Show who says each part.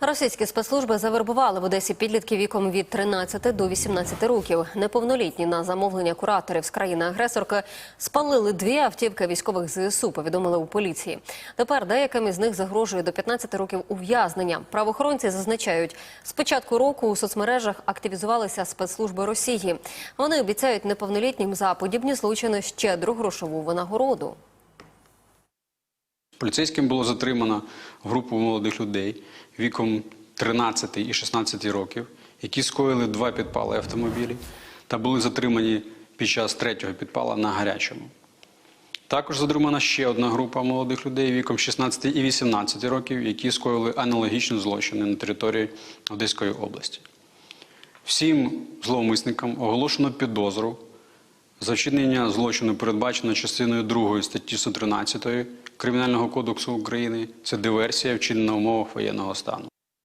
Speaker 1: Російські спецслужби завербували в Одесі підлітків віком від 13 до 18 років. Неповнолітні на замовлення кураторів з країни-агресорки спалили дві автівки військових ЗСУ, повідомили у поліції. Тепер деяким із них загрожує до 15 років ув'язнення. Правоохоронці зазначають, з початку року у соцмережах активізувалися спецслужби Росії. Вони обіцяють неповнолітнім за подібні злочини щедру грошову винагороду.
Speaker 2: Поліцейським було затримано групу молодих людей віком 13 і 16 років, які скоїли два підпали автомобілів та були затримані під час третього підпала на гарячому. Також затримана ще одна група молодих людей віком 16 і 18 років, які скоїли аналогічні злочини на території Одеської області. Всім зловмисникам оголошено підозру за вчинення злочину передбачено частиною 2 статті 113 Кримінального кодексу України. Це диверсія, вчинена в умовах воєнного стану.